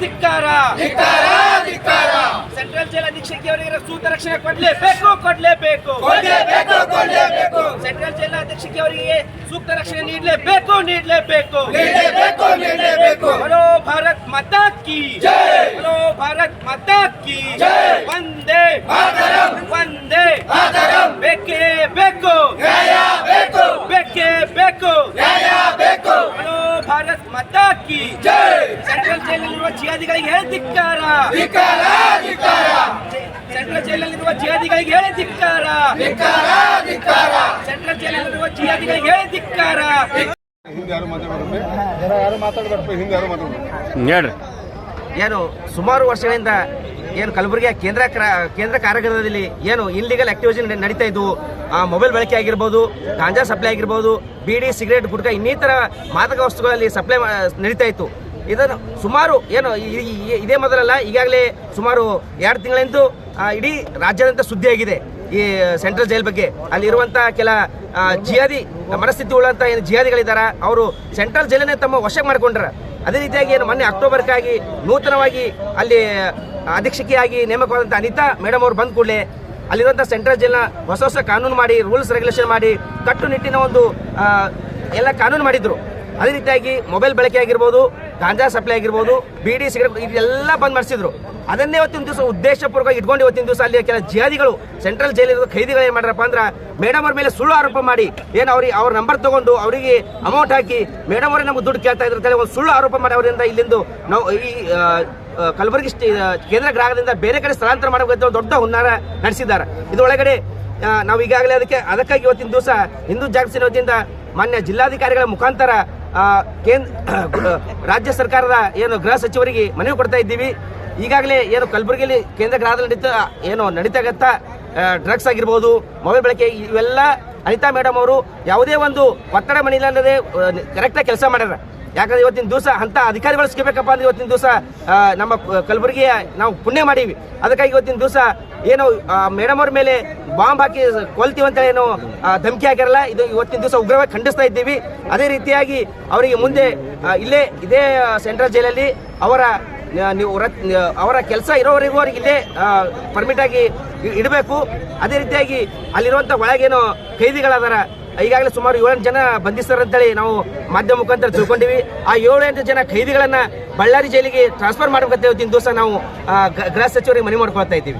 ಧಿಕ್ಕಾರ central jail ಅಧೀಕ್ಷಕಿ ಅವರಿಗೆ ಸೂಕ್ತ ರಕ್ಷಣೆ ಕೊಡ್ಲೇಬೇಕು ಕೊಡ್ಲೇಬೇಕು ಕೊಡ್ಲೇಬೇಕು, ಕೊಡ್ಲೇಬೇಕು. ಸೆಂಟ್ರಲ್ ಜೈಲ್ ಅಧೀಕ್ಷಕಿ ಅವರಿಗೆ ಸೂಕ್ತ ರಕ್ಷಣೆ ನೀಡಲೇಬೇಕು ನೀಡಲೇಬೇಕು ನೀಡಲೇಬೇಕು, ನೀಡಲೇಬೇಕು. ಬಲೋ ಭಾರತ್ ಮಾತಾ ಕಿ ಜೈ. ಬಲೋ ಭಾರತ್ ಮಾತಾ ಕಿ ಜೈ. ವಂದೇ ಮಾತರಂ. ಕಿ ಜೈ! ಸೆಂಟ್ರಲ್ ಜೈಲಲ್ಲಿರುವ ಜಿಹಾದಿಗಳಿಗೆ ಹೇಳಿ ಧಿಕ್ಕಾರ. ಧಿಕ್ಕಾರ ಧಿಕ್ಕಾರ. ಸೆಂಟ್ರಲ್ ಜೈಲಲ್ಲಿರುವ ಜಿಹಾದಿಗಳಿಗೆ ಹೇಳಿ ಧಿಕ್ಕಾರ. ಧಿಕ್ಕಾರ ಧಿಕ್ಕಾರ. ಸೆಂಟ್ರಲ್ ಜೈಲಲ್ಲಿರುವ ಜಿಹಾದಿಗಳಿಗೆ ಹೇಳಿ ಧಿಕ್ಕಾರ. ಹಿಂದೆ ಯಾರು ಮಾತಾಡಬೇಡ್ರಿ ಜನ ಯಾರು ಮಾತಾಡಬೇಡ್ರಿ ಹಿಂದೆ ಯಾರು ಹೇಳ್ರಿ. ಏನು ಸುಮಾರು ವರ್ಷಗಳಿಂದ ಏನು ಕಲಬುರಗಿಯ ಕೇಂದ್ರ ಕೇಂದ್ರ ಕಾರಾಗೃಹದಲ್ಲಿ ಏನು ಇನ್ಲೀಗಲ್ ಆಕ್ಟಿವಿಟಿ ನಡೀತಾ ಆ ಮೊಬೈಲ್ ಬಳಕೆ ಆಗಿರ್ಬೋದು ಗಾಂಜಾ ಸಪ್ಲೈ ಆಗಿರ್ಬೋದು, ಬೀಡಿ ಸಿಗರೇಟ್ ಗುಟ್ಕಾ ಇನ್ನಿತರ ಮಾದಕ ವಸ್ತುಗಳಲ್ಲಿ ಸಪ್ಲೈ ನಡೀತಾ ಇತ್ತು. ಇದನ್ನು ಸುಮಾರು ಏನು ಇದೇ ಮೊದಲಲ್ಲ, ಈಗಾಗಲೇ ಸುಮಾರು ಎರಡು ತಿಂಗಳಿಂದ ಇಡೀ ರಾಜ್ಯಾದ್ಯಂತ ಸುದ್ದಿಯಾಗಿದೆ ಈ ಸೆಂಟ್ರಲ್ ಜೈಲ್ ಬಗ್ಗೆ. ಅಲ್ಲಿರುವಂಥ ಕೆಲ ಜಿಯಾದಿ ಮನಸ್ಥಿತಿ ಉಳ್ಳಂಥ ಏನು ಜಿಯಾದಿಗಳಿದ್ದಾರೆ ಅವರು ಸೆಂಟ್ರಲ್ ಜೈಲನ್ನೇ ತಮ್ಮ ವಶಕ್ಕೆ ಮಾಡ್ಕೊಂಡ್ರ. ಅದೇ ರೀತಿಯಾಗಿ ಏನು ಮೊನ್ನೆ ಅಕ್ಟೋಬರ್ಗಾಗಿ ನೂತನವಾಗಿ ಅಲ್ಲಿ ಅಧೀಕ್ಷಕಿಯಾಗಿ ನೇಮಕವಾದಂಥ ಅನಿತಾ ಮೇಡಮ್ ಅವರು ಬಂದ ಕೂಡಲೇ ಅಲ್ಲಿರುವಂಥ ಸೆಂಟ್ರಲ್ ಜೈಲ್ನ ಹೊಸ ಹೊಸ ಕಾನೂನು ಮಾಡಿ, ರೂಲ್ಸ್ ರೆಗ್ಯುಲೇಷನ್ ಮಾಡಿ, ಕಟ್ಟುನಿಟ್ಟಿನ ಒಂದು ಎಲ್ಲ ಕಾನೂನು ಮಾಡಿದ್ರು. ಅದೇ ರೀತಿಯಾಗಿ ಮೊಬೈಲ್ ಬಳಕೆ ಆಗಿರ್ಬೋದು, ಗಾಂಜಾ ಸಪ್ಲೈ ಆಗಿರ್ಬೋದು, ಬೀಡಿ ಸಿಗರೇಟ್ ಇದೆಲ್ಲ ಬಂದ್ ಮಾಡಿಸಿದ್ರು. ಅದನ್ನೇ ಇವತ್ತಿನ ದಿವಸ ಉದ್ದೇಶಪೂರ್ವಕ ಇಟ್ಕೊಂಡು ಇವತ್ತಿನ ದಿವಸ ಅಲ್ಲಿ ಕೆಲ ಜಿಹಾದಿಗಳು, ಸೆಂಟ್ರಲ್ ಜೈಲಿರುವ ಖೈದಿಗಳು ಏನು ಮಾಡ್ರಪ್ಪ ಅಂದ್ರೆ ಮೇಡಮ್ ಅವ್ರ ಮೇಲೆ ಸುಳ್ಳು ಆರೋಪ ಮಾಡಿ, ಏನು ಅವ್ರಿಗೆ ಅವ್ರ ನಂಬರ್ ತಗೊಂಡು ಅವರಿಗೆ ಅಮೌಂಟ್ ಹಾಕಿ ಮೇಡಮ್ ಅವರೇ ನಮ್ಗೆ ದುಡ್ಡು ಕೇಳ್ತಾ ಇದ್ರೆ ಒಂದು ಸುಳ್ಳು ಆರೋಪ ಮಾಡಿ ಅವರಿಂದ ಇಲ್ಲಿಂದು ನಾವು ಈ ಕಲಬುರಗಿ ಕೇಂದ್ರ ಗ್ರಾಹಕದಿಂದ ಬೇರೆ ಕಡೆ ಸ್ಥಳಾಂತರ ಮಾಡಬೇಕು ದೊಡ್ಡ ಹುನ್ನಾರ ನಡೆಸಿದ್ದಾರೆ. ಇದರೊಳಗಡೆ ನಾವು ಈಗಾಗಲೇ ಅದಕ್ಕೆ ಅದಕ್ಕಾಗಿ ಇವತ್ತಿನ ದಿವಸ ಹಿಂದೂ ಜಾಗೃತಿ ವತಿಯಿಂದ ಮಾನ್ಯ ಜಿಲ್ಲಾಧಿಕಾರಿಗಳ ಮುಖಾಂತರ ಕೇಂದ್ರ ರಾಜ್ಯ ಸರ್ಕಾರದ ಏನು ಗೃಹ ಸಚಿವರಿಗೆ ಮನವಿ ಕೊಡ್ತಾ ಇದ್ದೀವಿ. ಈಗಾಗಲೇ ಏನು ಕಲಬುರಗಿಯಲ್ಲಿ ಕೇಂದ್ರ ಗ್ರಾಹಕದಲ್ಲಿ ನಡೀತಾ ಏನು ನಡೀತಾಗತ್ತ ಡ್ರಗ್ಸ್ ಆಗಿರ್ಬೋದು ಮೊಬೈಲ್ ಬಳಕೆ ಇವೆಲ್ಲ ಅನಿತಾ ಮೇಡಮ್ ಅವರು ಯಾವುದೇ ಒಂದು ಒತ್ತಡ ಮಣಿಲಲ್ಲದೆ ಕರೆಕ್ಟಾಗಿ ಕೆಲಸ ಮಾಡ್ಯಾರ. ಯಾಕಂದ್ರೆ ಇವತ್ತಿನ ದಿವಸ ಅಂತ ಅಧಿಕಾರಿಗಳು ಸಿಗಬೇಕಪ್ಪ ಅಂದ್ರೆ ಇವತ್ತಿನ ದಿವಸ ನಮ್ಮ ಕಲಬುರಗಿಯ ನಾವು ಪುಣ್ಯ ಮಾಡೀವಿ ಅದಕ್ಕಾಗಿ ಇವತ್ತಿನ ದಿವಸ ಏನು ಮೇಡಮ್ ಅವ್ರ ಮೇಲೆ ಬಾಂಬ್ ಹಾಕಿ ಕೊಲ್ತೀವಿ ಅಂತ ಏನು ಧಮಕಿ ಹಾಕಿರಲ್ಲ ಇದು ಇವತ್ತಿನ ದಿವಸ ಉಗ್ರವಾಗಿ ಖಂಡಿಸ್ತಾ ಇದ್ದೀವಿ. ಅದೇ ರೀತಿಯಾಗಿ ಅವರಿಗೆ ಮುಂದೆ ಇಲ್ಲೇ ಇದೇ ಸೆಂಟ್ರಲ್ ಜೈಲಲ್ಲಿ ಅವರ ನೀವು ಅವರ ಕೆಲಸ ಇರೋವರೆಗೂ ಅವ್ರಿಗೆ ಇಲ್ಲೇ ಪರ್ಮಿಟ್ ಆಗಿ ಇಡಬೇಕು. ಅದೇ ರೀತಿಯಾಗಿ ಅಲ್ಲಿರುವಂಥ ಒಳಗೇನು ಖೈದಿಗಳದಾರ ಈಗಾಗಲೇ ಸುಮಾರು ಏಳೆಂಟು ಜನ ಬಂಧಿಸ್ತಾರೆ ಅಂತೇಳಿ ನಾವು ಮಾಧ್ಯಮ ಮುಖಾಂತರ ತಿಳ್ಕೊಂಡಿವಿ. ಆ ಏಳೆಂಟು ಜನ ಖೈದಿಗಳನ್ನ ಬಳ್ಳಾರಿ ಜೈಲಿಗೆ ಟ್ರಾನ್ಸ್ಫರ್ ಮಾಡಬೇಕಂತ ಇವತ್ತಿನ ದಿವಸ ನಾವು ಗೃಹ ಸಚಿವರಿಗೆ ಮನವಿ ಮಾಡ್ಕೊಳ್ತಾ ಇದ್ದೀವಿ.